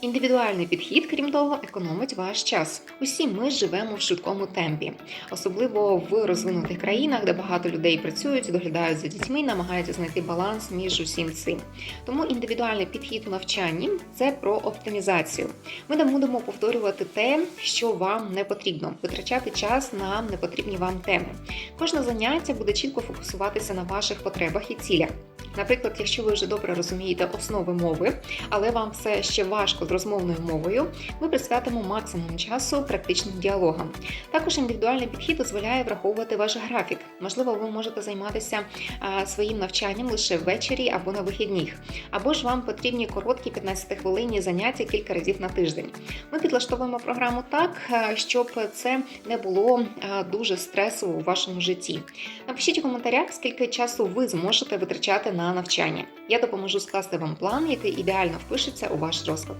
Індивідуальний підхід, крім того, економить ваш час. Усі ми живемо в швидкому темпі, особливо в розвинутих країнах, де багато людей працюють, доглядають за дітьми, намагаються знайти баланс між усім цим. Тому індивідуальний підхід у навчанні це про оптимізацію. Ми не будемо повторювати те, що вам не потрібно, витрачати час на непотрібні вам теми. Кожне заняття буде чітко фокусуватися на ваших потребах і цілях. Наприклад, якщо ви вже добре розумієте основи мови, але вам все ще важко з розмовною мовою, ми присвятимо максимум часу практичним діалогам. Також індивідуальний підхід дозволяє враховувати ваш графік. Можливо, ви можете займатися своїм навчанням лише ввечері або на вихідних, або ж вам потрібні короткі 15-хвилинні заняття кілька разів на тиждень. Ми підлаштовуємо програму так, щоб це не було дуже стресово у вашому житті. Напишіть у коментарях, скільки часу ви зможете витрачати на навчання. Я допоможу скласти вам план, який ідеально впишеться у ваш розклад.